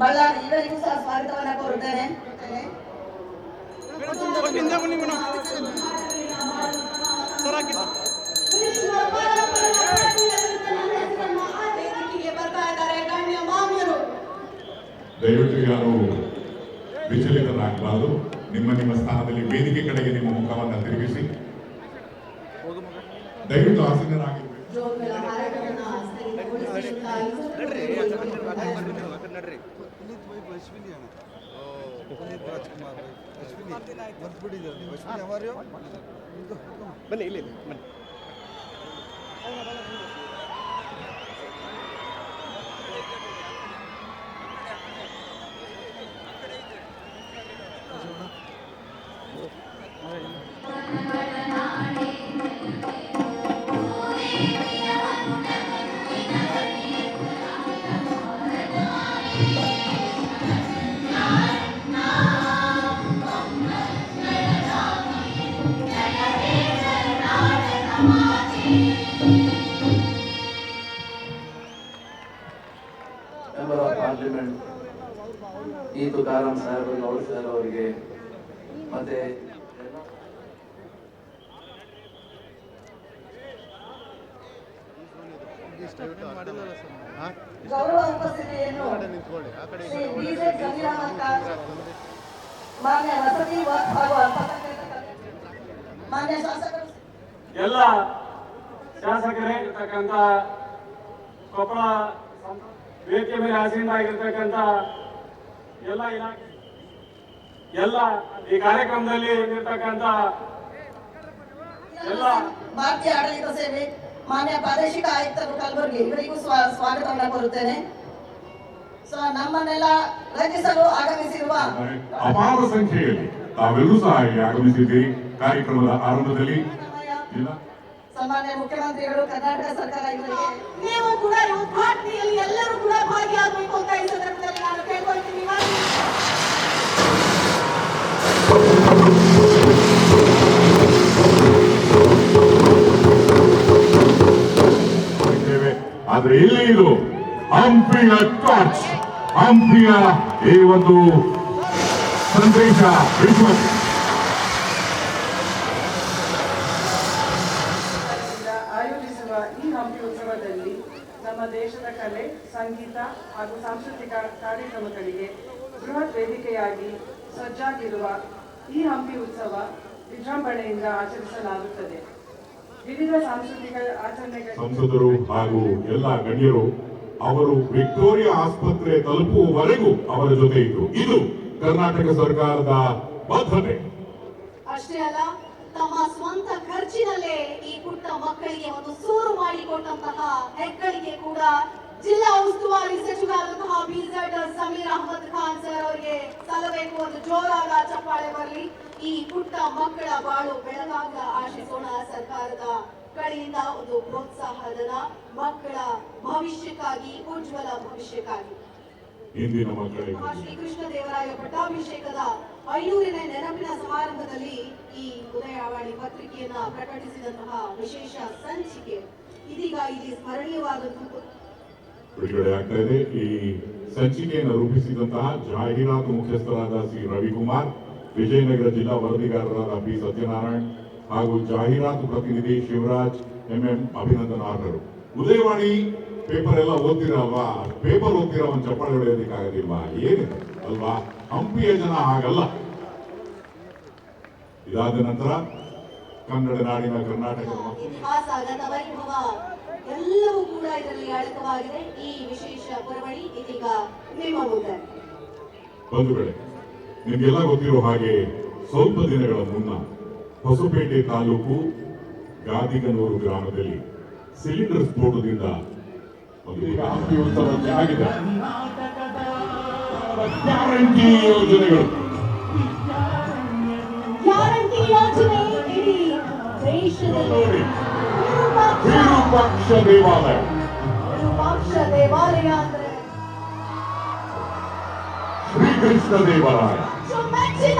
ಬಳ್ಳಾರಿ ಇವರಿಗೂ ಸಹ ಸ್ವಾಗತವನ್ನ ಕೋರುತ್ತೇನೆ. ದಯವಿಟ್ಟು ಯಾರು ವಿಚಲಿತರಾಗಬಾರದು. ನಿಮ್ಮ ನಿಮ್ಮ ಸ್ಥಾನದಲ್ಲಿ ವೇದಿಕೆ ಕಡೆಗೆ ನಿಮ್ಮ ಮುಖವನ್ನು ತಿರುಗಿಸಿ. ದಯವಿಟ್ಟು ಆಸೀನರಾಗಿರ್ಬೇಕು वैश्विनी है पुनीत राजकुमार हमारे बने ले बने। अच्छा, Thank you. ಪಾರ್ಲಿಮೆಂಟ್ ಈ ತುಕಾರಾಮ್ ಸಾಹೇಬ್ ಗೌಡ್ ಸರ್ ಅವರಿಗೆ ಮತ್ತೆ ಗೌರವ ಉಪಸ್ಥಿತಿಯನ್ನು ಶ್ರೀ ಬಿಜೆ ಜಮೀರ್ ಮಾನ್ಯ ವಸತಿ ವಕ್ಫ್ ಹಾಗೂ ಅಲ್ಪಸಂಖ್ಯಾತ ಮಾನ್ಯ ಶಾಸಕರು ಎಲ್ಲ ಶಾಸಕರೇ ಇರ್ತಕ್ಕಂಥ ಕೊಪ್ಪಳ ವೇದಿಕೆ ಮೇಲೆ ಆಸೀನರಾಗಿರ್ತಕ್ಕಂಥ ಎಲ್ಲ ಇಲಾಖೆ ಎಲ್ಲ ಈ ಕಾರ್ಯಕ್ರಮದಲ್ಲಿ ಇರ್ತಕ್ಕಂಥ ಎಲ್ಲ ಭಾರತೀಯ ಆಡಳಿತ ಸೇವೆ ಮಾನ್ಯ ಪ್ರಾದೇಶಿಕ ಆಯುಕ್ತರು ಕಲಬುರಗಿ ಇವರಿಗೂ ಸ್ವಾ- ಸ್ವಾಗತವನ್ನ ಕೋರುತ್ತೇನೆ. ಸೊ ನಮ್ಮನ್ನೆಲ್ಲ ರಚಿಸಲು ಆಗಮಿಸಿರುವ ಅಪಾರ ಸಂಖ್ಯೆಯಲ್ಲಿ ತಾವೆಲ್ಲರೂ ಸಹ ಆಗಮಿಸಿದ್ದೀರಿ. ಕಾರ್ಯಕ್ರಮದ ಆರಂಭದಲ್ಲಿ ಇಲ್ಲ. ಸನ್ಮಾನ್ಯ ಮುಖ್ಯಮಂತ್ರಿಗಳು, ಕರ್ನಾಟಕ ಸರ್ಕಾರ ನೀವು ಕೂಡ ಉದ್ಘಾಟನೆಯಲ್ಲಿ ಎಲ್ಲರೂ ಕೂಡ ಭಾಗಿಯಾಗಬೇಕು ಅಂತ ಈ ಸಂದರ್ಭದಲ್ಲಿ ನಾನು ಕೇಳ್ಕೊಳ್ತೀನಿ. ಆದ್ರೆ ಇಲ್ಲಿ ಇದು ಹಂಪಿಯ ಟಾರ್ಚ್ ಹಂಪಿಯ ಈ ಒಂದು ಸಂದೇಶ, ವಿಶ್ವ ಈ ಹಂಪಿ ಉತ್ಸವದಲ್ಲಿ ನಮ್ಮ ದೇಶದ ಕಲೆ ಸಂಗೀತ ಹಾಗೂ ಸಾಂಸ್ಕೃತಿಕ ಕಾರ್ಯಕ್ರಮಗಳಿಗೆ ಬೃಹತ್ ವೇದಿಕೆಯಾಗಿ ಸಜ್ಜಾಗಿರುವ ಈ ಹಂಪಿ ಉತ್ಸವ ವಿಜೃಂಭಣೆಯಿಂದ ಆಚರಿಸಲಾಗುತ್ತದೆ. ವಿವಿಧ ಸಾಂಸ್ಕೃತಿಕ ಆಚರಣೆಗಳ ಸಂಸದರು ಹಾಗೂ ಎಲ್ಲ ಗಣ್ಯರು ಅವರು ವಿಕ್ಟೋರಿಯಾ ಆಸ್ಪತ್ರೆ ತಲುಪುವವರೆಗೂ ಅವರ ಜೊತೆ ಇದ್ರು. ಇದು ಕರ್ನಾಟಕ ಸರ್ಕಾರದ ಬದ್ಧತೆ. ಅಷ್ಟೇ ಅಲ್ಲ ತಮ್ಮ ಸ್ವಂತ ಖರ್ಚಿನಲ್ಲೇ ಈ ಪುಟ್ಟ ಮಕ್ಕಳಿಗೆ ಒಂದು ಸೂರು ಮಾಡಿಕೊಟ್ಟಂತಹ ಹೆಗ್ಗಳಿಗೆ ಕೂಡ ಜಿಲ್ಲಾ ಉಸ್ತುವಾರಿ ಸಚಿವರಾದಂತಹ B Z Sameer Ahmad Khan sir ಅವರಿಗೆ ಸಲ್ಲಬೇಕು ಒಂದು ಜೋರಾದ ಚಪ್ಪಾಳೆ ಬರಲಿ. ಈ ಪುಟ್ಟ ಮಕ್ಕಳ ಬಾಳು ಬೆಳಗಾಗ ಆಶಿಸೋಣ ಸರ್ಕಾರದ ಕಡೆಯಿಂದ ಒಂದು ಪ್ರೋತ್ಸಾಹಧನ ಮಕ್ಕಳ ಭವಿಷ್ಯಕ್ಕಾಗಿ, ಉಜ್ವಲ ಭವಿಷ್ಯಕ್ಕಾಗಿ. ಇಂದಿನ ಮಕ್ಕಳಿಗೆ ಶ್ರೀಕೃಷ್ಣ ದೇವರಾಯ ಪಟ್ಟಾಭಿಷೇಕದ ಐನೂರನೇ ನೆನಪಿನ ಸಮಾರಂಭದಲ್ಲಿ ಈ ಉದಯವಾಣಿ ಪತ್ರಿಕೆಯನ್ನ ಪ್ರಕಟಿಸಿದಂತಹ ವಿಶೇಷ ಸಂಚಿಕೆ. ಇದೀಗ ಇಲ್ಲಿ ಸ್ಮರಣೀಯವಾದಂತಹ ಬಿಡುಗಡೆ ಆಗ್ತಾ ಇದೆ. ಈ ಸಂಚಿಕೆಯನ್ನು ರೂಪಿಸಿದಂತಹ ಜಾಹೀರಾತು ಮುಖ್ಯಸ್ಥರಾದ ಸಿ ರವಿಕುಮಾರ್ ವಿಜಯನಗರ ಜಿಲ್ಲಾ ವರದಿಗಾರರಾದ ಬಿ ಸತ್ಯನಾರಾಯಣ್ ಹಾಗೂ ಜಾಹೀರಾತು ಪ್ರತಿನಿಧಿ ಶಿವರಾಜ್ ಎಂಎಂ ಅಭಿನಂದನಾರ್ಹರು ಉದಯವಾಣಿ ಪೇಪರ್ ಎಲ್ಲ ಓದ್ತಿರಲ್ವಾ ಪೇಪರ್ ಓದ್ತಿರೋ ಒಂದು ಚಪ್ಪಾಳೆ ಹೊಡೆಯೋದಕ್ಕಾಗೋದಿಲ್ವಾ ಏನಿದೆ? ಅಲ್ವಾ? ಹಂಪಿಯ ಜನ ಹಾಗಲ್ಲ. ಇದಾದ ನಂತರ ಕನ್ನಡ ನಾಡಿನ ಕರ್ನಾಟಕ. ಎಲ್ಲವೂ ಕೂಡ ಇದರಲ್ಲಿ ಅಡಕವಾಗಿದೆ ಈ ವಿಶೇಷ ಪರವಳಿ ಇದೀಗ ನಿಮ್ಮ ಮುಂದೆ. ಬಂಧುಗಳೇ ನಿಮ್ಗೆಲ್ಲ ಗೊತ್ತಿರೋ ಹಾಗೆ ಸ್ವಲ್ಪ ದಿನಗಳ ಮುನ್ನ ಹೊಸಪೇಟೆ ತಾಲೂಕು ಗಾದಿಗನೂರು ಗ್ರಾಮದಲ್ಲಿ ಸಿಲಿಂಡರ್ ಸ್ಫೋಟದಿಂದ ಒಂದು ಹಂಪಿ ಉತ್ಸವಕ್ಕೆ ಆಗಿದೆ ಗ್ಯಾರಂಟಿ ಯೋಜನೆಗಳು ಗ್ಯಾರಂಟಿ ಯೋಜನೆ ಇಡೀ ದೇಶದಲ್ಲಿ ನೋಡಿ ವಿರೂಪಾಕ್ಷ ವಿರೂಪಾಕ್ಷ ದೇವಾಲಯ ವಿರೂಪಾಕ್ಷ ದೇವಾಲಯ ಅಂದ್ರೆ ಶ್ರೀಕೃಷ್ಣ ದೇವಾಲಯ ಮೆಚ್ಚಿನ